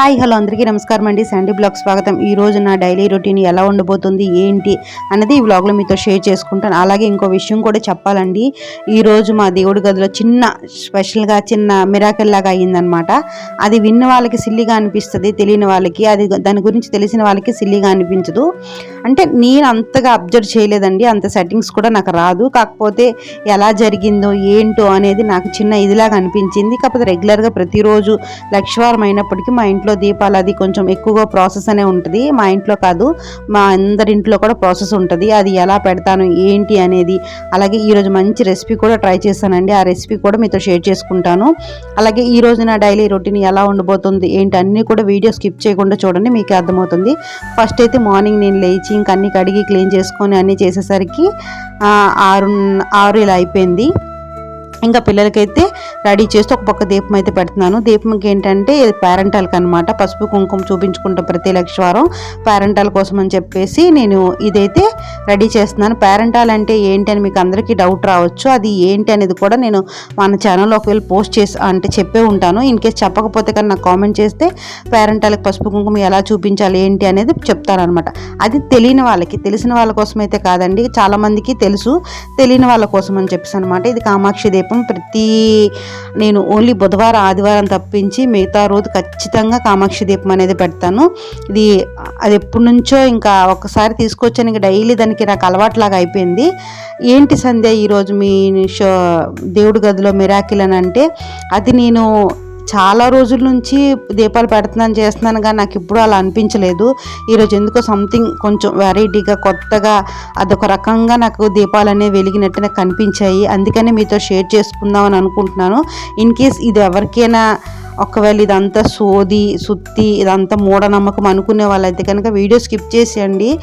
Hi hello అందరికీ నమస్కారం అండి. శాండీ బ్లాగ్ స్వాగతం. ఈ రోజు నా డైలీ రొటీన్ ఎలా ఉండబోతుంది ఏంటి అన్నది ఈ బ్లాగ్లో మీతో షేర్ చేసుకుంటాను. అలాగే ఇంకో విషయం కూడా చెప్పాలండి. ఈరోజు మా దేవుడి గదిలో చిన్న స్పెషల్గా చిన్న మిరాకిల్ లాగా అయ్యిందనమాట అది విన్న వాళ్ళకి సిల్లిగా అనిపిస్తుంది తెలియని వాళ్ళకి అది దాని గురించి తెలిసిన వాళ్ళకి సిల్లిగా అనిపించదు. అంటే నేను అంతగా అబ్జర్వ్ చేయలేదండి. అంత సెట్టింగ్స్ కూడా నాకు రాదు. కాకపోతే ఎలా జరిగిందో ఏంటో అనేది నాకు చిన్న ఇదిలాగా అనిపించింది. కాకపోతే రెగ్యులర్గా ప్రతిరోజు లక్షవారం అయినప్పటికీ మా ఇంట్లో దీపాలు అది కొంచెం ఎక్కువగా ప్రాసెస్ అనే ఉంటుంది. మా ఇంట్లో కాదు మా అందరి ఇంట్లో కూడా ప్రాసెస్ ఉంటుంది. అది ఎలా పెడతాను ఏంటి అనేది. అలాగే ఈరోజు మంచి రెసిపీ కూడా ట్రై చేశానండి. ఆ రెసిపీ కూడా మీతో షేర్ చేసుకుంటాను. అలాగే ఈ రోజు నా డైలీ రొటీన్ ఎలా ఉండబోతుంది ఏంటి అన్నీ కూడా వీడియో స్కిప్ చేయకుండా చూడండి మీకు అర్థమవుతుంది. ఫస్ట్ అయితే మార్నింగ్ నేను లేచి ఇంక అన్ని కడిగి క్లీన్ చేసుకొని అన్నీ చేసేసరికి ఆరు ఆరు ఇలా అయిపోయింది. ఇంకా పిల్లలకైతే రెడీ చేస్తూ ఒక పక్క దీపం అయితే పెడుతున్నాను. దీపంకి ఏంటంటే ఇది పేరెంటాలకు అనమాట పసుపు కుంకుమ చూపించుకుంటాం ప్రతి లక్షవారం. పేరెంటాల కోసం అని చెప్పేసి నేను ఇదైతే రెడీ చేస్తున్నాను. పేరెంటాల్ అంటే ఏంటి అని మీకు అందరికీ డౌట్ రావచ్చు. అది ఏంటి అనేది కూడా నేను మన ఛానల్లో ఒకవేళ పోస్ట్ చేసి అంటే చెప్పే ఉంటాను. ఇన్ కేస్ చెప్పకపోతే కానీ నాకు కామెంట్ చేస్తే పేరెంటాలకు పసుపు కుంకుమ ఎలా చూపించాలి ఏంటి అనేది చెప్తానమాట అది తెలియని వాళ్ళకి తెలిసిన వాళ్ళ కోసం అయితే కాదండి చాలామందికి తెలుసు. తెలియని వాళ్ళ కోసం అని చెప్పేసి అనమాట ఇది కామాక్షి దీపం ప్రతి నేను ఓన్లీ బుధవారం ఆదివారం తప్పించి మిగతా రోజు ఖచ్చితంగా కామాక్షి దీపం అనేది పెడతాను. ఇది అది ఎప్పటి నుంచో ఇంకా ఒకసారి తీసుకొచ్చాను ఇంకా డైలీ దానికి నాకు అలవాట్లాగా అయిపోయింది. ఏంటి సంధ్య ఈరోజు మీ షో దేవుడి గదిలో మిరాకిల్ అని అంటే అది నేను చాలా రోజుల నుంచి దీపాలు పెడుతున్నాను చేస్తున్నాను కానీ నాకు ఇప్పుడు అలా అనిపించలేదు. ఈరోజు ఎందుకో సంథింగ్ కొంచెం వెరైటీగా కొత్తగా అదొక రకంగా నాకు దీపాలు అనేవి వెలిగినట్టు నాకు కనిపించాయి అందుకనే మీతో షేర్ చేసుకుందాం అని అనుకుంటున్నాను. ఇన్ కేస్ ఇది ఎవరికైనా ఒకవేళ ఇదంతా సోది సుత్తి ఇదంతా మూఢనమ్మకం అనుకునే వాళ్ళైతే కనుక వీడియో స్కిప్ చేసేయండి.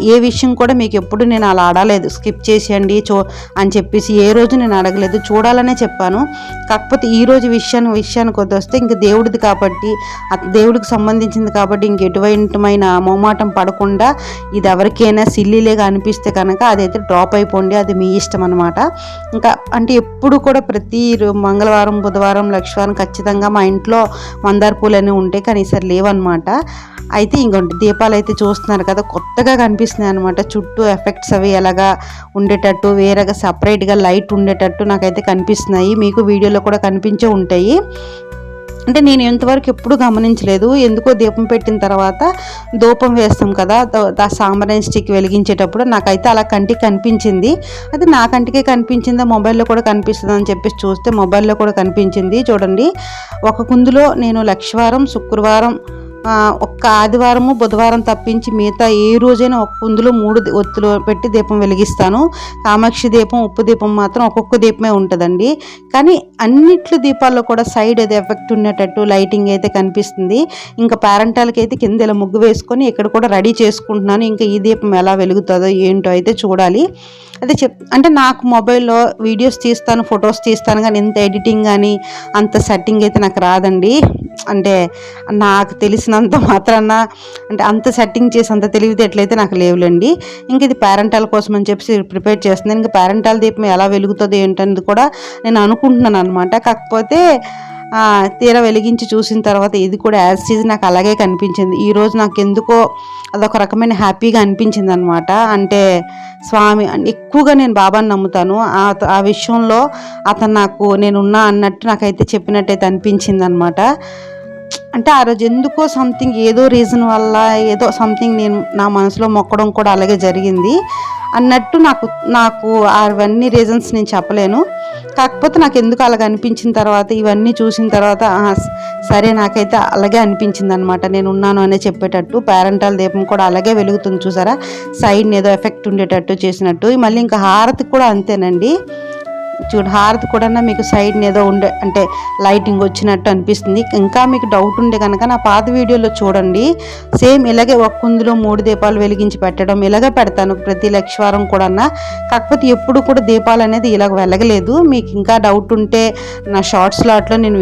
ఏ విషయం కూడా మీకు ఎప్పుడు నేను అలా అడగలేదు స్కిప్ చేసేయండి చూ అని చెప్పేసి ఏ రోజు నేను అడగలేదు. చూడాలనే చెప్పాను. కాకపోతే ఈ రోజు విషయాన్ని విషయానికి వస్తే ఇంక దేవుడిది కాబట్టి దేవుడికి సంబంధించింది కాబట్టి ఇంక ఎటువంటిమైన మొమాటం పడకుండా ఇది ఎవరికైనా సిల్లీలేగా అనిపిస్తే కనుక అదైతే డ్రాప్ అయిపోండి. అది మీ ఇష్టం అనమాట ఇంకా అంటే ఎప్పుడు కూడా ప్రతి రో- మంగళవారం బుధవారం లక్షవారం ఖచ్చితంగా మా ఇంట్లో మందార పూలు అనేవి ఉంటాయి కానీ ఈసారి లేవన్నమాట. అయితే ఇంకోటి దీపాలు అయితే చూస్తున్నారు కదా కొత్తగా కనిపిస్తున్నాయి అనమాట చుట్టూ ఎఫెక్ట్స్ అవి ఎలాగా ఉండేటట్టు వేరేగా సపరేట్గా లైట్ ఉండేటట్టు నాకైతే కనిపిస్తున్నాయి. మీకు వీడియోలో కూడా కనిపించే ఉంటాయి. అంటే నేను ఇంతవరకు ఎప్పుడు గమనించలేదు. ఎందుకో దీపం పెట్టిన తర్వాత దూపం వేస్తాం కదా ఆ సాంబ్రాణి స్టిక్ వెలిగించేటప్పుడు నాకైతే అలా కంటికి కనిపించింది. అది నా కంటికే కనిపించిందా మొబైల్లో కూడా కనిపిస్తుంది అని చెప్పేసి చూస్తే మొబైల్లో కూడా కనిపించింది. చూడండి ఒక కుందులో నేను లక్షవారం శుక్రవారం ఒక్క ఆదివారము బుధవారం తప్పించి మిగతా ఏ రోజైనా ఒక కుందులో మూడు ఒత్తులు పెట్టి దీపం వెలిగిస్తాను. కామాక్షి దీపం ఉప్పు దీపం మాత్రం ఒక్కొక్క దీపమే ఉంటుందండి. కానీ అన్నిట్లో దీపాల్లో కూడా సైడ్ అది ఎఫెక్ట్ ఉండేటట్టు లైటింగ్ అయితే కనిపిస్తుంది. ఇంకా పేరెంటాలకి అయితే కింద ఇలా ముగ్గు వేసుకొని ఇక్కడ కూడా రెడీ చేసుకుంటున్నాను. ఇంకా ఈ దీపం ఎలా వెలుగుతుందో ఏంటో అయితే చూడాలి. అదే చెప్ అంటే నాకు మొబైల్లో వీడియోస్ తీస్తాను ఫొటోస్ తీస్తాను కానీ ఇంత ఎడిటింగ్ కానీ అంత సెట్టింగ్ అయితే నాకు రాదండి. అంటే నాకు తెలిసిన ఉన్నంత మాత్రాన అంటే అంత సెట్టింగ్ చేసి అంత తెలివితేటలయితే నాకు లేవులండి. ఇంక ఇది పేరెంటాల కోసం అని చెప్పి ప్రిపేర్ చేస్తున్నాను. ఇంకా పేరెంటాల దీపం ఎలా వెలుగుతుంది ఏంటనేది కూడా నేను అనుకుంటున్నాను అనమాట కాకపోతే తీర తీరా వెలిగించి చూసిన తర్వాత ఇది కూడా యాజ్ సీజ్ నాకు అలాగే కనిపించింది. ఈరోజు నాకు ఎందుకో అదొక రకమైన హ్యాపీగా అనిపించింది అనమాట అంటే స్వామి అంటే ఎక్కువగా నేను బాబాని నమ్ముతాను. ఆ ఆ విషయంలో అతను నాకు నేనున్నా అన్నట్టు నాకైతే చెప్పినట్టయితే అనిపించింది అనమాట అంటే ఆ రోజు ఎందుకో సంథింగ్ ఏదో రీజన్ వల్ల ఏదో సంథింగ్ నేను నా మనసులో మొక్కడం కూడా అలాగే జరిగింది అన్నట్టు నాకు నాకు అవన్నీ రీజన్స్ నేను చెప్పలేను. కాకపోతే నాకు ఎందుకు అలాగ అనిపించిన తర్వాత ఇవన్నీ చూసిన తర్వాత సరే నాకైతే అలాగే అనిపించింది అనమాట నేను ఉన్నాను అనే చెప్పేటట్టు పేరెంటాల దీపం కూడా అలాగే వెలుగుతుంది చూసారా? సైడ్ ఏదో ఎఫెక్ట్ ఉండేటట్టు చేసినట్టు. మళ్ళీ ఇంకా హారతి కూడా అంతేనండి. చూడు హారతి కూడా మీకు సైడ్ ఏదో ఉండే అంటే లైటింగ్ వచ్చినట్టు అనిపిస్తుంది. ఇంకా మీకు డౌట్ ఉండే కనుక నా పాత వీడియోలో చూడండి. సేమ్ ఇలాగే ఒక కుందులో మూడు దీపాలు వెలిగించి పెట్టడం ఇలాగే పెడతాను ప్రతి లక్షవారం కూడా కాకపోతే ఎప్పుడు కూడా దీపాలు అనేది ఇలాగ వెలగలేదు. మీకు ఇంకా డౌట్ ఉంటే నా షార్ట్ స్లాట్లో నేను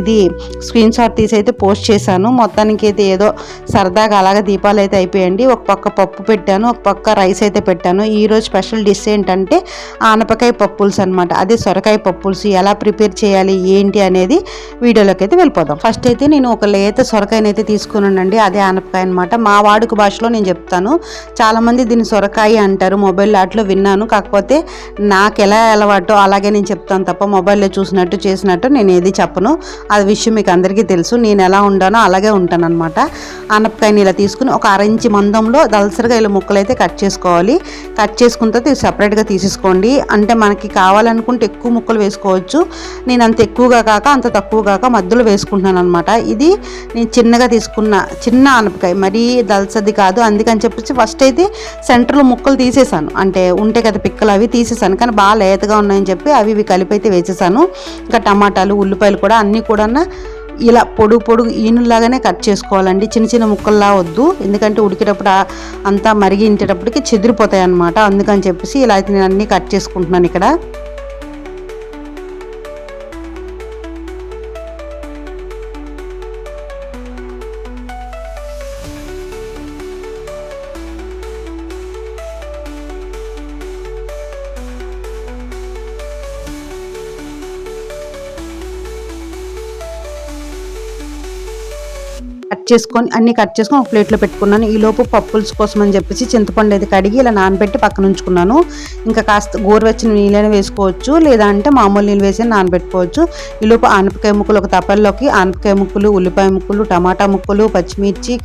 ఇది స్క్రీన్ షాట్ తీసి అయితే పోస్ట్ చేశాను. మొత్తానికి అయితే ఏదో సరదాగా అలాగే దీపాలు అయితే అయిపోయండి. ఒక పక్క పప్పు పెట్టాను ఒక పక్క రైస్ అయితే పెట్టాను. ఈరోజు స్పెషల్ డిష్ ఏంటంటే ఆనపకాయ పప్పుల్స్ అనమాట అనమాట అదే సొరకాయ పప్పులుసు ఎలా ప్రిపేర్ చేయాలి ఏంటి అనేది వీడియోలోకి అయితే వెళ్ళిపోదాం. ఫస్ట్ అయితే నేను ఒక లేత సొరకాయనైతే తీసుకున్నానండి అదే ఆనపకాయ అనమాట మా వాడుక భాషలో నేను చెప్తాను. చాలామంది దీన్ని సొరకాయ అంటారు. మొబైల్ ఆటలో విన్నాను. కాకపోతే నాకు ఎలా అలవాటో అలాగే నేను చెప్తాను తప్ప మొబైల్లో చూసినట్టు చేసినట్టు నేను ఏది చెప్పను. అది విషయం మీకు అందరికీ తెలుసు. నేను ఎలా ఉండానో అలాగే ఉంటాను అనమాట ఆనపకాయని ఇలా తీసుకుని ఒక అరంచి మందంలో దలసరిగా ఇలా ముక్కలు అయితే కట్ చేసుకోవాలి. కట్ చేసుకున్న తర్వాత సపరేట్గా తీసేసుకోండి. అంటే మనకి కావాలనుకుంటే ఎక్కువ ముక్కలు వేసుకోవచ్చు. నేను అంత ఎక్కువగా కాక అంత తక్కువ కాక మధ్యలో వేసుకుంటున్నాను అనమాట ఇది నేను చిన్నగా తీసుకున్న చిన్న ఆనపకాయ. మరీ దలసది కాదు. అందుకని చెప్పేసి ఫస్ట్ అయితే సెంటర్లో ముక్కలు తీసేసాను. అంటే ఉంటే కదా పిక్కలు అవి తీసేసాను. కానీ బాగా లేతగా ఉన్నాయని చెప్పి అవి ఇవి కలిపి అయితే వేసేసాను. ఇంకా టమాటాలు ఉల్లిపాయలు కూడా అన్నీ కూడా ఇలా పొడుగు పొడుగు ఈనులాగానే కట్ చేసుకోవాలండి. చిన్న చిన్న ముక్కల్లా వద్దు. ఎందుకంటే ఉడికేటప్పుడు అంతా మరిగి ఇంటేటప్పటికి చెదిరిపోతాయి అన్నమాట అందుకని చెప్పేసి ఇలా అయితే నేను అన్నీ కట్ చేసుకుంటున్నాను ఇక్కడ. చేసుకొని అన్ని కట్ చేసుకొని ఒక ప్లేట్లో పెట్టుకున్నాను. ఈ లోపు పప్పుల్స్ కోసం అని చెప్పేసి చింతపండు అయితే కడిగి ఇలా నానబెట్టి పక్కన ఉంచుకున్నాను. ఇంకా కాస్త గోరువెచ్చని నీళ్ళని వేసుకోవచ్చు లేదా అంటే మామూలు నీళ్ళు వేసి నానబెట్టుకోవచ్చు. ఈ లోపు ఆనపకాయ ముక్కలు ఒక తప్పల్లోకి ఆనపకాయ ముక్కలు ఉల్లిపాయ ముక్కలు టమాటా ముక్కలు పచ్చిమిర్చి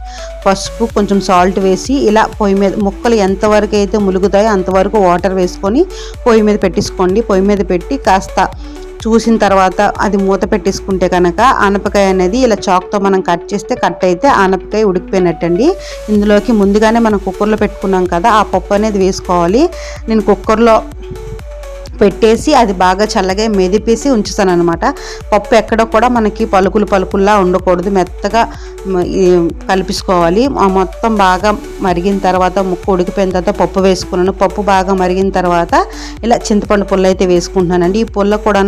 పసుపు కొంచెం సాల్ట్ వేసి ఇలా పొయ్యి మీద ముక్కలు ఎంతవరకు అయితే ములుగుతాయో అంతవరకు వాటర్ వేసుకొని పొయ్యి మీద పెట్టేసుకోండి. పొయ్యి మీద పెట్టి కాస్త చూసిన తర్వాత అది మూత పెట్టేసుకుంటే కనుక ఆనపకాయ అనేది ఇలా చాక్తో మనం కట్ చేస్తే కట్ అయితే ఆనపకాయ ఉడికిపోయినట్టండి. ఇందులోకి ముందుగానే మనం కుక్కర్లో పెట్టుకున్నాం కదా ఆ పప్పు అనేది వేసుకోవాలి. నేను కుక్కర్లో పెట్టేసి అది బాగా చల్లగా మెదిపేసి ఉంచుతాను అనమాట పప్పు ఎక్కడ కూడా మనకి పలుకులు పలుకుల్లా ఉండకూడదు. మెత్తగా కలిపించుకోవాలి ఆ మొత్తం బాగా మరిగిన తర్వాత ముక్క ఉడికిపోయిన తర్వాత పప్పు వేసుకున్నాను. పప్పు బాగా మరిగిన తర్వాత ఇలా చింతపండు పుల్ల అయితే వేసుకుంటున్నానండి. ఈ పుల్ల కూడా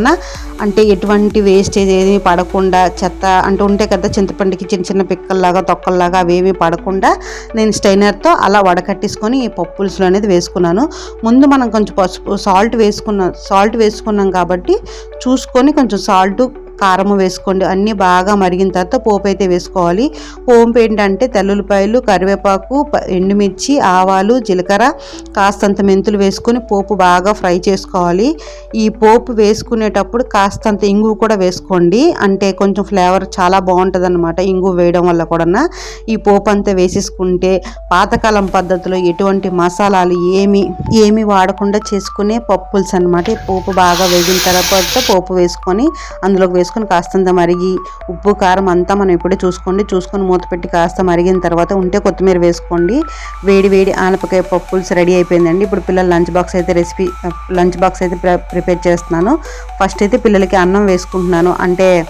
అంటే ఎటువంటి వేస్టేజ్ ఏమీ పడకుండా చెత్త అంటే ఉంటాయి కదా చింతపండుకి చిన్న చిన్న పిక్కల్లాగా తొక్కల్లాగా అవేవి పడకుండా నేను స్టైనర్తో అలా వడకట్టేసుకొని ఈ పప్పు అనేది వేసుకున్నాను. ముందు మనం కొంచెం పసుపు సాల్ట్ వేసుకున్నాం సాల్ట్ వేసుకున్నాం కాబట్టి చూసుకొని కొంచెం సాల్ట్ కారము వేసుకోండి. అన్నీ బాగా మరిగిన తర్వాత పోపు అయితే వేసుకోవాలి. పోపు ఏంటంటే తెల్లుల్లిపాయలు కరివేపాకు ప- ఎండుమిర్చి ఆవాలు జీలకర్ర కాస్తంత మెంతులు వేసుకొని పోపు బాగా ఫ్రై చేసుకోవాలి. ఈ పోపు వేసుకునేటప్పుడు కాస్తంత ఇంగువ కూడా వేసుకోండి. అంటే కొంచెం ఫ్లేవర్ చాలా బాగుంటుంది అనమాట ఇంగువ వేయడం వల్ల కూడా ఈ పోపు అంతా వేసేసుకుంటే పాతకాలం పద్ధతిలో ఎటువంటి మసాలాలు ఏమి ఏమి వాడకుండా చేసుకునే పప్పుల్స్ అనమాట ఈ పోపు బాగా వేగిన తర్వాత పోపు వేసుకొని అందులోకి వేసుకొని కాస్తంత మరిగి ఉప్పు కారం అంతా మనం ఇప్పుడే చూసుకోండి. చూసుకొని మూత పెట్టి కాస్త మరిగిన తర్వాత ఉంటే కొత్తిమీర వేసుకోండి. వేడి వేడి ఆనపకాయ పప్పుల్స్ రెడీ అయిపోయిందండి. ఇప్పుడు పిల్లల లంచ్ బాక్స్ అయితే రెసిపీ లంచ్ బాక్స్ అయితే ప్ర- ప్రిపేర్ చేస్తున్నాను. ఫస్ట్ అయితే పిల్లలకి అన్నం వేసుకుంటున్నాను. అంటే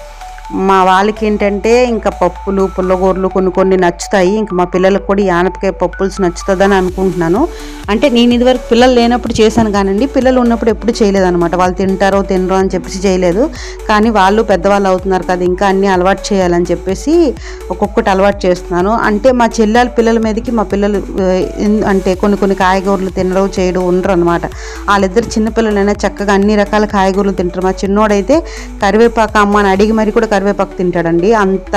మా వాళ్ళకి ఏంటంటే ఇంకా పప్పులు పుల్లగూరలు కొన్ని కొన్ని నచ్చుతాయి. ఇంకా మా పిల్లలకు కూడా యానపకాయ పప్పులు పప్పుల్స్ నచ్చుతుందని అనుకుంటున్నాను. అంటే నేను ఇదివరకు పిల్లలు లేనప్పుడు చేశాను కానండి. పిల్లలు ఉన్నప్పుడు ఎప్పుడు చేయలేదన్నమాట. వాళ్ళు తింటారో తినరో అని చెప్పేసి చేయలేదు. కానీ వాళ్ళు పెద్దవాళ్ళు అవుతున్నారు కదా ఇంకా అన్నీ అలవాటు చేయాలని చెప్పేసి ఒక్కొక్కటి అలవాటు చేస్తున్నాను. అంటే మా చెల్లెల పిల్లల మీదకి మా పిల్లలు అంటే కొన్ని కొన్ని కాయగూరలు తినరు చేయడం ఉండరు అనమాట వాళ్ళిద్దరు చిన్నపిల్లలైనా చక్కగా అన్ని రకాల కాయగూరలు తింటారు. మా చిన్నోడైతే కరివేపాక అమ్మ అని అడిగి మరి కూడా కరివేపాకు తింటాడండి. అంత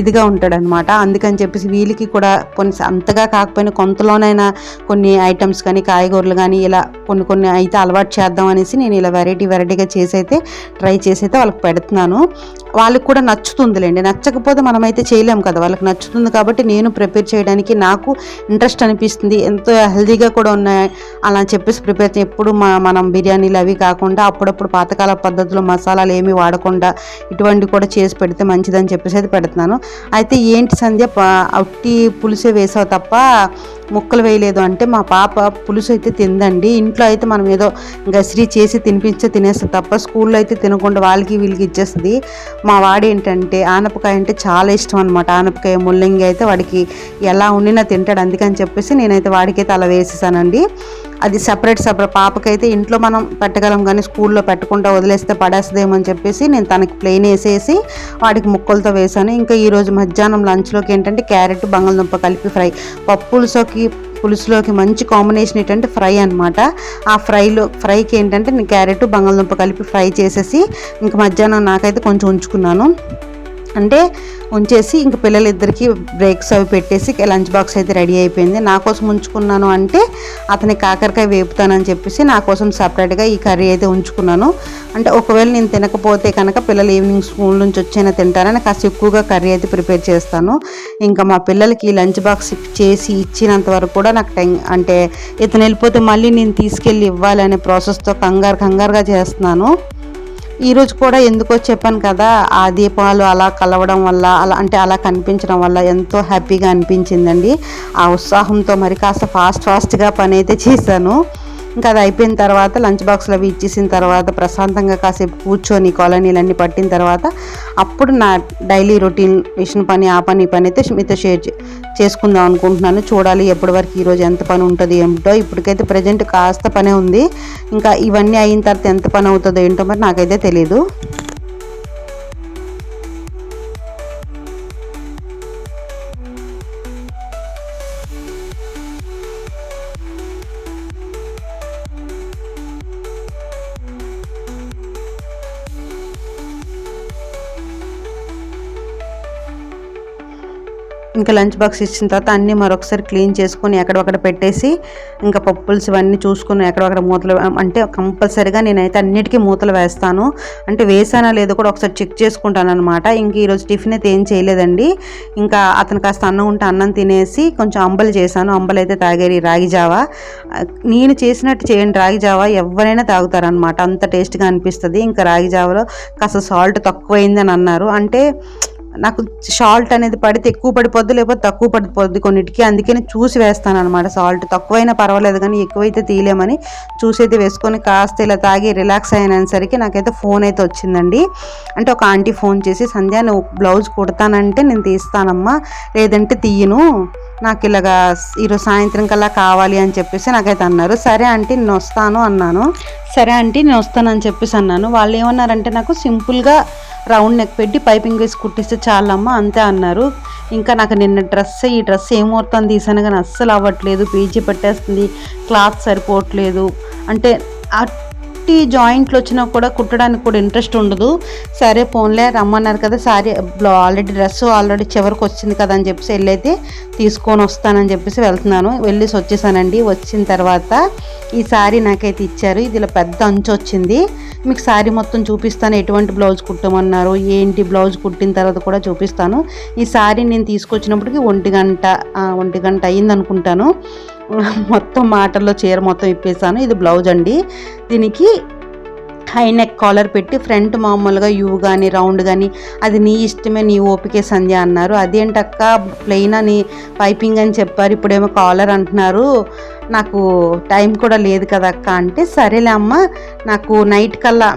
ఇదిగా ఉంటాడనమాట. అందుకని చెప్పేసి వీళ్ళకి కూడా కొన్ని అంతగా కాకపోయినా కొంతలోనైనా కొన్ని ఐటమ్స్ కానీ కాయగూరలు కానీ ఇలా కొన్ని కొన్ని అయితే అలవాటు చేద్దాం అనేసి నేను ఇలా వెరైటీ వెరైటీగా చేసి అయితే ట్రై చేసి అయితే వాళ్ళకి పెడుతున్నాను. వాళ్ళకి కూడా నచ్చుతుందిలేండి. నచ్చకపోతే మనమైతే చేయలేము కదా. వాళ్ళకి నచ్చుతుంది కాబట్టి నేను ప్రిపేర్ చేయడానికి నాకు ఇంట్రెస్ట్ అనిపిస్తుంది. ఎంతో హెల్దీగా కూడా ఉన్నాయి అలా చెప్పేసి ప్రిపేర్ ఎప్పుడు మా మనం బిర్యానీలు అవి కాకుండా అప్పుడప్పుడు పాతకాల పద్ధతిలో మసాలాలు ఏమీ వాడకుండా ఇటువంటివి కూడా చేసి పెడితే మంచిదని చెప్పేసి అయితే పెడుతున్నాను. అయితే ఏంటి సంధ్య అట్టి పులుసే వేసావు తప్ప ముక్కలు వేయలేదు అంటే మా పాప పులుసు అయితే తిందండి. ఇంట్లో అయితే మనం ఏదో గసిరి చేసి తినిపించే తినేస్తుంది తప్ప స్కూల్లో అయితే తినకుండా వాళ్ళకి వీళ్ళకి ఇచ్చేస్తుంది. మా వాడు ఏంటంటే ఆనపకాయ అంటే చాలా ఇష్టం అనమాట ఆనపకాయ ముల్లంగి అయితే వాడికి ఎలా ఉండినా తింటాడు. అందుకని చెప్పేసి నేనైతే వాడికైతే అలా వేసేసానండి. అది సపరేట్ సపరేట్ పాపకైతే ఇంట్లో మనం పెట్టగలం కానీ స్కూల్లో పెట్టకుండా వదిలేస్తే పడేస్తుందేమో అని చెప్పేసి నేను తనకి ప్లెయిన్ వేసేసి వాడికి ముక్కలతో వేసాను. ఇంకా ఈరోజు మధ్యాహ్నం లంచ్లోకి ఏంటంటే క్యారెట్ బంగాళదుంప కలిపి ఫ్రై. పప్పులసోకి పులుసులోకి మంచి కాంబినేషన్ ఏంటంటే ఫ్రై అనమాట ఆ ఫ్రైలో ఫ్రైకి ఏంటంటే నేను క్యారెట్ బంగాళదుంప కలిపి ఫ్రై చేసేసి ఇంక మధ్యాహ్నం నాకైతే కొంచెం ఉంచుకున్నాను. అంటే ఉంచేసి ఇంక పిల్లలిద్దరికి బ్రేక్స్ అవి పెట్టేసి లంచ్ బాక్స్ అయితే రెడీ అయిపోయింది. నా కోసం ఉంచుకున్నాను అంటే అతని కాకరకాయ వేపుతానని చెప్పేసి నా కోసం సపరేట్గా ఈ కర్రీ అయితే ఉంచుకున్నాను. అంటే ఒకవేళ నేను తినకపోతే కనుక పిల్లలు ఈవినింగ్ స్కూల్ నుంచి వచ్చైనా తింటారని కాస్త ఎక్కువగా కర్రీ అయితే ప్రిపేర్ చేస్తాను. ఇంకా మా పిల్లలకి లంచ్ బాక్స్ చేసి ఇచ్చినంత వరకు కూడా నాకు టైం అంటే ఇతను వెళ్ళిపోతే మళ్ళీ నేను తీసుకెళ్ళి ఇవ్వాలనే ప్రాసెస్తో కంగారు కంగారుగా చేస్తున్నాను. ఈరోజు కూడా ఎందుకో చెప్పాను కదా ఆ దీపాలు అలా కలవడం వల్ల అలా అంటే అలా కనిపించడం వల్ల ఎంతో హ్యాపీగా అనిపించిందండి. ఆ ఉత్సాహంతో మరి కాస్త ఫాస్ట్ ఫాస్ట్గా పని అయితే చేశాను. ఇంకా అది అయిపోయిన తర్వాత లంచ్ బాక్స్లో అవి ఇచ్చేసిన తర్వాత ప్రశాంతంగా కాసేపు కూర్చొని కాలనీలన్నీ పట్టిన తర్వాత అప్పుడు నా డైలీ రొటీన్ మిషన్ పని ఆ పని పని అయితే మీతో షేర్ చేసుకుందాం అనుకుంటున్నాను. చూడాలి ఎప్పటి వరకు ఈరోజు ఎంత పని ఉంటుంది ఏమిటో. ఇప్పటికైతే ప్రజెంట్ కాస్త పనే ఉంది. ఇంకా ఇవన్నీ అయిన తర్వాత ఎంత పని అవుతుందో ఏంటో మరి నాకైతే తెలీదు. ఇంకా లంచ్ బాక్స్ ఇచ్చిన తర్వాత అన్నీ మరొకసారి క్లీన్ చేసుకొని ఎక్కడొక్కడ పెట్టేసి ఇంకా పప్పుల్స్ ఇవన్నీ చూసుకుని ఎక్కడొక్కడ మూతలు అంటే కంపల్సరీగా నేనైతే అన్నిటికీ మూతలు వేస్తాను. అంటే వేసానా లేదో కూడా ఒకసారి చెక్ చేసుకుంటాను అనమాట ఇంక ఈరోజు టిఫిన్ అయితే ఏం చేయలేదండి. ఇంకా అతను కాస్త అన్నం ఉంటే అన్నం తినేసి కొంచెం అంబలు చేశాను. అంబలు అయితే తాగేది రాగి జావా. నేను చేసినట్టు చేయండి. రాగి జావా ఎవరైనా తాగుతారనమాట అంత టేస్ట్గా అనిపిస్తుంది. ఇంకా రాగి జావలో కాస్త సాల్ట్ తక్కువైందని అన్నారు. అంటే నాకు సాల్ట్ అనేది పడితే ఎక్కువ పడిపోద్ది లేకపోతే తక్కువ పడిపోద్ది కొన్నిటికి. అందుకని చూసి వేస్తాను అనమాట సాల్ట్ తక్కువైనా పర్వాలేదు కానీ ఎక్కువైతే తీయలేమని చూసి అయితే వేసుకొని కాస్త ఇలా తాగి రిలాక్స్ అయినసరికి నాకైతే ఫోన్ అయితే వచ్చిందండి. అంటే ఒక ఆంటీ ఫోన్ చేసి సంధ్య నువ్వు బ్లౌజ్ కుడతానంటే నేను తీస్తానమ్మా. లేదంటే తీయను. నాకు ఇలాగా ఈరోజు సాయంత్రం కల్లా కావాలి అని చెప్పేసి నాకైతే అన్నారు. సరే అంటే నేను వస్తాను అన్నాను. సరే అంటే నేను వస్తాను అని చెప్పేసి అన్నాను. వాళ్ళు ఏమన్నారంటే నాకు సింపుల్గా రౌండ్ నెక్ పెట్టి పైపింగ్ వేసి కుట్టిస్తే చాలమ్మ అంతే అన్నారు. ఇంకా నాకు నిన్న డ్రెస్ ఈ డ్రెస్ ఏమవుతుంది తీసాను కానీ అస్సలు అవ్వట్లేదు. పీజీ పెట్టేస్తుంది క్లాత్ సరిపోవట్లేదు. అంటే కుట్టి జాయింట్లు వచ్చినా కూడా కుట్టడానికి కూడా ఇంట్రెస్ట్ ఉండదు. సరే ఫోన్లే రమ్మన్నారు కదా సారీ ఆల్రెడీ డ్రెస్ ఆల్రెడీ చివరికి వచ్చింది కదా అని చెప్పేసి వెళ్ళైతే తీసుకొని వస్తానని చెప్పేసి వెళ్తున్నాను. వెళ్ళేసి వచ్చేసానండి. వచ్చిన తర్వాత ఈ శారీ నాకైతే ఇచ్చారు. ఇది ఇలా పెద్ద అంచు వచ్చింది. మీకు శారీ మొత్తం చూపిస్తాను. ఎటువంటి బ్లౌజ్ కుట్టమన్నారు ఏంటి బ్లౌజ్ కుట్టిన తర్వాత కూడా చూపిస్తాను. ఈ శారీ నేను తీసుకొచ్చినప్పటికీ ఒంటి గంట ఒంటి గంట అయ్యింది అనుకుంటాను మొత్తం మాటల్లో చీర మొత్తం ఇప్పేసాను ఇది బ్లౌజ్ అండి. దీనికి హై నెక్ కాలర్ పెట్టి ఫ్రంట్ మామూలుగా యూ కానీ రౌండ్ కానీ అది నీ ఇష్టమే నీ ఓపికే సంధ్య అన్నారు. అదేంటక్క ప్లెయిన్ అని పైపింగ్ అని చెప్పారు. ఇప్పుడేమో కాలర్ అంటున్నారు. నాకు టైం కూడా లేదు కదా అక్క అంటే సరేలే అమ్మ నాకు నైట్ కల్లా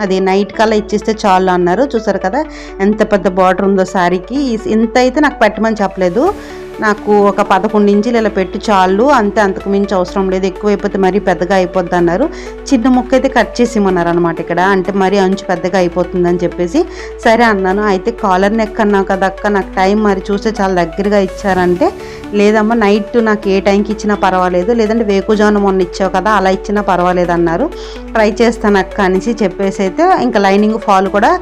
అది నైట్ కల్లా ఇచ్చేస్తే చాలు అన్నారు. చూసారు కదా ఎంత పెద్ద బార్డర్ ఉందో శారీకి ఇంత అయితే నాకు పెట్టమని చెప్పలేదు. నాకు ఒక పదకొండు ఇంచులు ఇలా పెట్టి చాలు అంతే అంతకు మించి అవసరం లేదు. ఎక్కువైపోతే మరీ పెద్దగా అయిపోద్ది అన్నారు. చిన్న ముక్క అయితే కట్ చేసి ఇమ్మన్నారు అనమాట ఇక్కడ. అంటే మరీ అంచు పెద్దగా అయిపోతుందని చెప్పేసి సరే అన్నాను. అయితే కాలర్ నెక్ అన్నావు కదా అక్క నాకు టైం మరి చూస్తే చాలా దగ్గరగా ఇచ్చారంటే లేదమ్మా నైట్ నాకు ఏ టైంకి ఇచ్చినా పర్వాలేదు. లేదంటే వేకుజాను మొన్న ఇచ్చావు కదా అలా ఇచ్చినా పర్వాలేదు అన్నారు. ట్రై చేస్తాను అక్క అనేసి చెప్పేసి అయితే ఇంకా లైనింగ్ ఫాల్ కూడా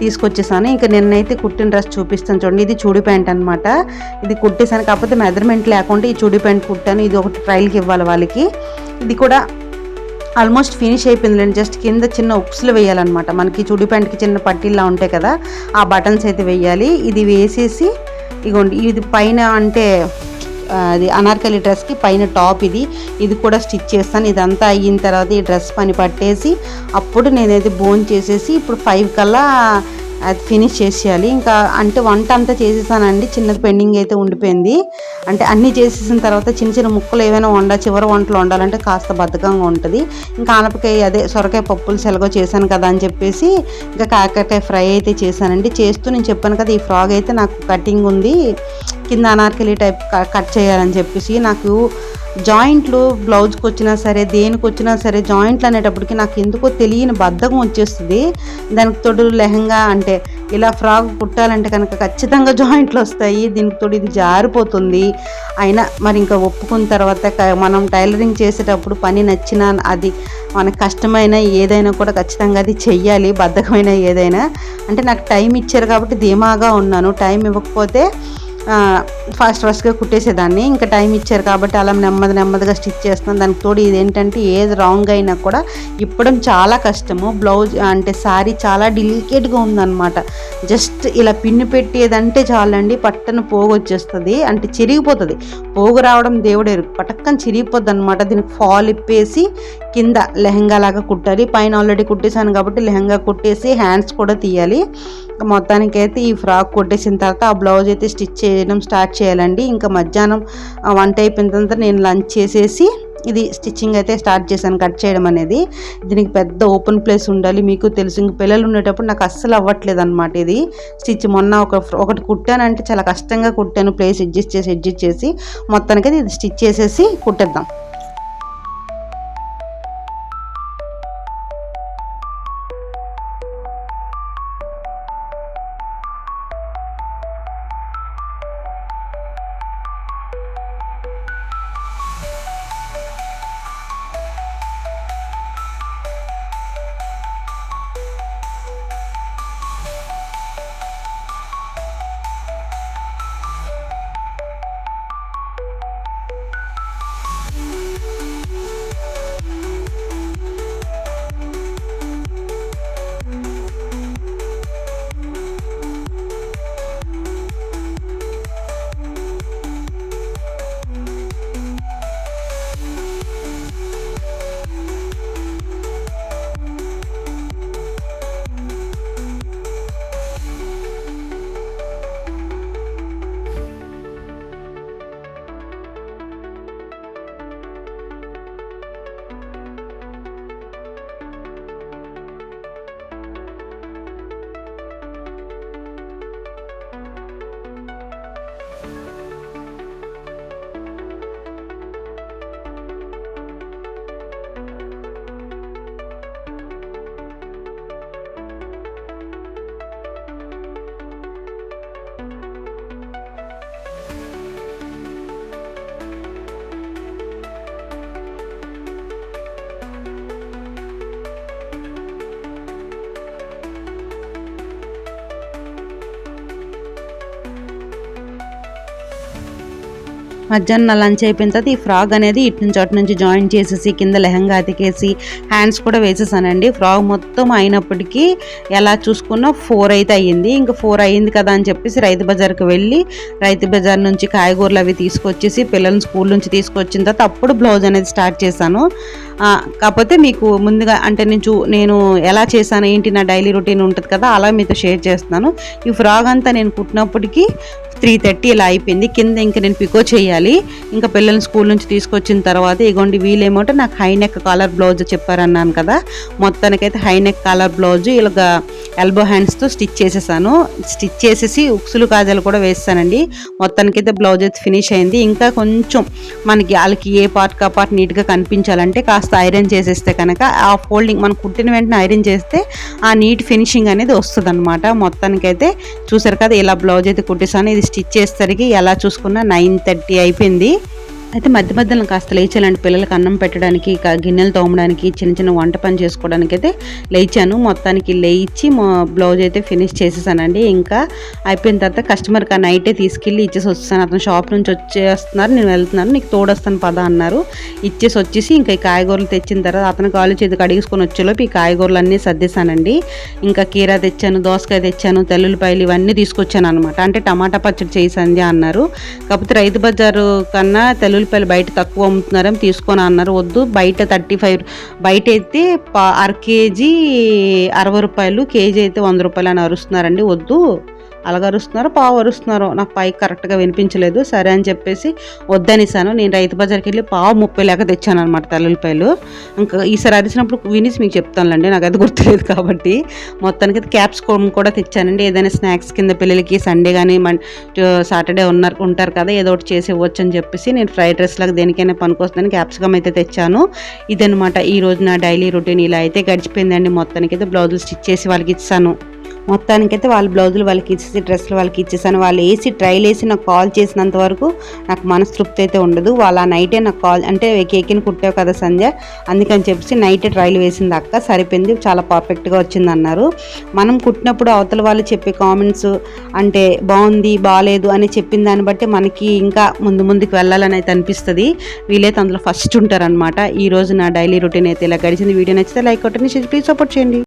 తీసుకొచ్చేసాను. ఇంకా నిన్నైతే కుట్టిన డ్రెస్ చూపిస్తాను చూడండి. ఇది చూడి ప్యాంట్ అనమాట ఇది కుట్టేసాను. కాకపోతే మెజర్మెంట్ లేకుండా ఈ చుడి ప్యాంట్ కుట్టాను. ఇది ఒకటి ట్రైల్కి ఇవ్వాలి వాళ్ళకి. ఇది కూడా ఆల్మోస్ట్ ఫినిష్ అయిపోయింది జస్ట్ కింద చిన్న ఉక్స్లు వేయాలన్నమాట. మనకి చుడి ప్యాంట్కి చిన్న పట్టీల్లా ఉంటాయి కదా ఆ బటన్స్ అయితే వేయాలి. ఇది వేసేసి ఇగోండి ఇది పైన అంటే అది అనార్కలి డ్రెస్కి పైన టాప్ ఇది. ఇది కూడా స్టిచ్ చేస్తాను. ఇదంతా అయిన తర్వాత ఈ డ్రెస్ పని పట్టేసి అప్పుడు నేనైతే బోన్ చేసేసి ఇప్పుడు ఫైవ్ కల్లా అది ఫినిష్ చేసేయాలి. ఇంకా అంటే వంట అంతా చేసేసానండి. చిన్నది పెండింగ్ అయితే ఉండిపోయింది. అంటే అన్నీ చేసేసిన తర్వాత చిన్న చిన్న ముక్కలు ఏమైనా వండ చివరి వంటలు వండాలంటే కాస్త బద్ధకంగా ఉంటుంది. ఇంకా ఆనపకాయ అదే సొరకాయ పప్పులు సెలగో చేశాను కదా అని చెప్పేసి ఇంకా కాకరకాయ ఫ్రై అయితే చేశానండి. చేస్తూ నేను చెప్పాను కదా ఈ ఫ్రాగ్ అయితే నాకు కటింగ్ ఉంది. కింద అనార్కలి టైప్ క- కట్ చేయాలని చెప్పేసి నాకు జాయింట్లు బ్లౌజ్కి వచ్చినా సరే దేనికి వచ్చినా సరే జాయింట్లు అనేటప్పటికి నాకు ఎందుకో తెలియని బద్ధకం వచ్చేస్తుంది. దానికి తోడు లెహంగా అంటే ఇలా ఫ్రాక్ కుట్టాలంటే కనుక ఖచ్చితంగా జాయింట్లు వస్తాయి దీనికి తోడు ఇది జారిపోతుంది. అయినా మరి ఇంకా ఒప్పుకున్న తర్వాత మనం టైలరింగ్ చేసేటప్పుడు పని నచ్చినా అది మనకు కష్టమైన ఏదైనా కూడా ఖచ్చితంగా అది చెయ్యాలి బద్ధకమైన ఏదైనా. అంటే నాకు టైం ఇచ్చారు కాబట్టి ధీమాగా ఉన్నాను. టైం ఇవ్వకపోతే ఫాస్ట్ ఫాస్ట్గా కుట్టేసేదాన్ని. ఇంకా టైం ఇచ్చారు కాబట్టి అలా నెమ్మది నెమ్మదిగా స్టిచ్ చేస్తున్నాను. దానికి తోడు ఇదేంటంటే ఏది రాంగ్ అయినా కూడా ఇప్పడం చాలా కష్టము. బ్లౌజ్ అంటే శారీ చాలా డెలికేట్గా ఉందన్నమాట. జస్ట్ ఇలా పిన్ను పెట్టేదంటే చాలండి పట్టన పోగు వచ్చేస్తుంది అంటే చిరిగిపోతుంది. పోగు రావడం దేవుడేరు పటక్కన చిరిగిపోద్ది అనమాట దీనికి ఫాల్ ఇప్పేసి కింద లెహంగా లాగా కుట్టాలి. పైన ఆల్రెడీ కుట్టేశాను కాబట్టి లెహంగా కుట్టేసి హ్యాండ్స్ కూడా తీయాలి. మొత్తానికైతే ఈ ఫ్రాక్ కుట్టేసిన తర్వాత ఆ బ్లౌజ్ అయితే స్టిచ్ చేయడం స్టార్ట్ చేయాలండి. ఇంకా మధ్యాహ్నం వంట అయిపోయిన తర్వాత నేను లంచ్ చేసేసి ఇది స్టిచ్చింగ్ అయితే స్టార్ట్ చేశాను కట్ చేయడం అనేది. దీనికి పెద్ద ఓపెన్ ప్లేస్ ఉండాలి. మీకు తెలుసు ఇంక పిల్లలు ఉండేటప్పుడు నాకు అస్సలు అవ్వట్లేదు అనమాట ఇది. స్టిచ్ మొన్న ఒక ఒకటి కుట్టానంటే చాలా కష్టంగా కుట్టాను. ప్లేస్ అడ్జస్ట్ చేసి అడ్జస్ట్ చేసి మొత్తానికి అయితే ఇది స్టిచ్ చేసేసి కుట్టేద్దాం. మధ్యాహ్నం లంచ్ అయిపోయిన తర్వాత ఈ ఫ్రాక్ అనేది ఇటు నుంచి అటు నుంచి జాయిన్ చేసేసి కింద లెహంగా అతికేసి హ్యాండ్స్ కూడా వేసేసానండి. ఫ్రాక్ మొత్తం అయినప్పటికీ ఎలా చూసుకున్నా ఫోర్ అయితే అయ్యింది. ఇంకా ఫోర్ అయ్యింది కదా అని చెప్పేసి రైతు బజార్కి వెళ్ళి రైతు బజార్ నుంచి కాయగూరలు అవి తీసుకొచ్చేసి పిల్లల్ని స్కూల్ నుంచి తీసుకొచ్చిన తర్వాత అప్పుడు బ్లౌజ్ అనేది స్టార్ట్ చేశాను. కాకపోతే మీకు ముందుగా అంటే నేను చూ నేను ఎలా చేశాను ఏంటి నా డైలీ రొటీన్ ఉంటుంది కదా అలా మీతో షేర్ చేస్తున్నాను. ఈ ఫ్రాగ్ అంతా నేను కుట్టినప్పటికీ త్రీ థర్టీ ఇలా అయిపోయింది. కింద ఇంకా నేను పికో చేయాలి. ఇంకా పిల్లల్ని స్కూల్ నుంచి తీసుకొచ్చిన తర్వాత ఇగోండి వీలేమోట నాకు హై నెక్ కాలర్ బ్లౌజ్ చెప్పారన్నాను కదా మొత్తానికైతే హై నెక్ కాలర్ బ్లౌజ్ ఇలాగ ఎల్బో హ్యాండ్స్తో స్టిచ్ చేసేసాను. స్టిచ్ చేసేసి ఉక్సులు కాజాలు కూడా వేస్తానండి. మొత్తానికైతే బ్లౌజ్ అయితే ఫినిష్ అయింది. ఇంకా కొంచెం మనకి వాళ్ళకి ఏ పార్ట్ కా పార్ట్ నీట్గా కనిపించాలంటే కాస్త ఐరన్ చేసేస్తే కనుక ఆ ఫోల్డింగ్ మనం కుట్టిన వెంటనే ఐరన్ చేస్తే ఆ నీట్ ఫినిషింగ్ అనేది వస్తుంది అనమాట మొత్తానికైతే చూసారు కదా ఇలా బ్లౌజ్ అయితే కుట్టేసాను. ఇది స్టిచ్ చేసేసరికి ఎలా చూసుకున్నా నైన్ థర్టీ అయిపోయింది. అయితే మధ్య మధ్యలో కాస్త లేచాలండి. పిల్లలకి అన్నం పెట్టడానికి గిన్నెలు తోమడానికి చిన్న చిన్న వంట పని చేసుకోవడానికి అయితే లేచాను. మొత్తానికి లేచి మా బ్లౌజ్ అయితే ఫినిష్ చేసేసానండి. ఇంకా అయిపోయిన తర్వాత కస్టమర్కి ఆ నైటే తీసుకెళ్ళి ఇచ్చేసి వచ్చేసాను. అతను షాప్ నుంచి వచ్చేస్తున్నారు. నేను వెళ్తున్నాను. నీకు తోడొస్తాను పద అన్నారు. ఇచ్చేసి వచ్చేసి ఇంకా ఈ కాయగూరలు తెచ్చిన తర్వాత అతను కాలు చేతికి అడిగేసుకొని వచ్చేలోపు ఈ కాయగూరలు అన్నీ సర్దేశానండి. ఇంకా కీరా తెచ్చాను దోసకాయ తెచ్చాను తెల్లుల్లిపాయలు ఇవన్నీ తీసుకొచ్చాను అనమాట అంటే టమాటా పచ్చడి చేయి అన్నారు. కాకపోతే రైతు బజారు కన్నా తెల్లుల్లిపాయలు బయట తక్కువ అమ్ముతున్నారని తీసుకొని అన్నారు. వద్దు బయట థర్టీ ఫైవ్ బయట అయితే అర కేజీ అరవై రూపాయలు కేజీ అయితే వంద రూపాయలు అని అరుస్తున్నారండి. వద్దు. అలగరుస్తున్నారో పావు అరుస్తున్నారో నాకు పైకి కరెక్ట్గా వినిపించలేదు. సరే అని చెప్పేసి వద్దనిసాను. నేను రైతు బజార్కి వెళ్ళి పావు ముప్పై లేక తెచ్చాను అనమాట తెల్లుల్లిపాయలు ఇంకా ఈసారి అరిచినప్పుడు వినిసి మీకు చెప్తానులేండి. నాకు అది గుర్తులేదు కాబట్టి. మొత్తానికి క్యాప్స్ కూడా తెచ్చానండి. ఏదైనా స్నాక్స్ కింద పిల్లలకి సండే కానీ మన్ సాటర్డే ఉన్నారు ఉంటారు కదా ఏదో ఒకటి చేసి ఇవ్వచ్చు అని చెప్పేసి నేను ఫ్రైడ్ రైస్ లాగా దేనికైనా పనికొస్తుందని క్యాప్సికమ్ అయితే తెచ్చాను. ఇదనమాట ఈరోజు నా డైలీ రొటీన్. ఇలా అయితే గడిచిపోయిందండి. మొత్తానికి అయితే బ్లౌజులు స్టిచ్ చేసి వాళ్ళకి ఇచ్చాను. మొత్తానికైతే వాళ్ళ బ్లౌజులు వాళ్ళకి ఇచ్చేసి డ్రెస్సులు వాళ్ళకి ఇచ్చేసాను. వాళ్ళు వేసి ట్రైల్ వేసి నాకు కాల్ చేసినంత వరకు నాకు మనస్తృప్తి అయితే ఉండదు. వాళ్ళ నైటే నాకు కాల్ అంటే కేకిని కుట్టావు కదా సంధ్య అందుకని చెప్పేసి నైటే ట్రైల్ వేసింది అక్క. సరిపోయింది చాలా పర్ఫెక్ట్గా వచ్చింది అన్నారు. మనం కుట్టినప్పుడు అవతల వాళ్ళు చెప్పే కామెంట్స్ అంటే బాగుంది బాగాలేదు అని చెప్పిన దాన్ని బట్టి మనకి ఇంకా ముందు ముందుకు వెళ్ళాలని అయితే అనిపిస్తుంది. వీలైతే అందులో ఫస్ట్ ఉంటారనమాట ఈ రోజు నా డైలీ రొటీన్ అయితే ఇలా గడిచింది. వీడియో నచ్చితే లైక్ కొట్టండి ప్లీజ్ సపోర్ట్ చేయండి.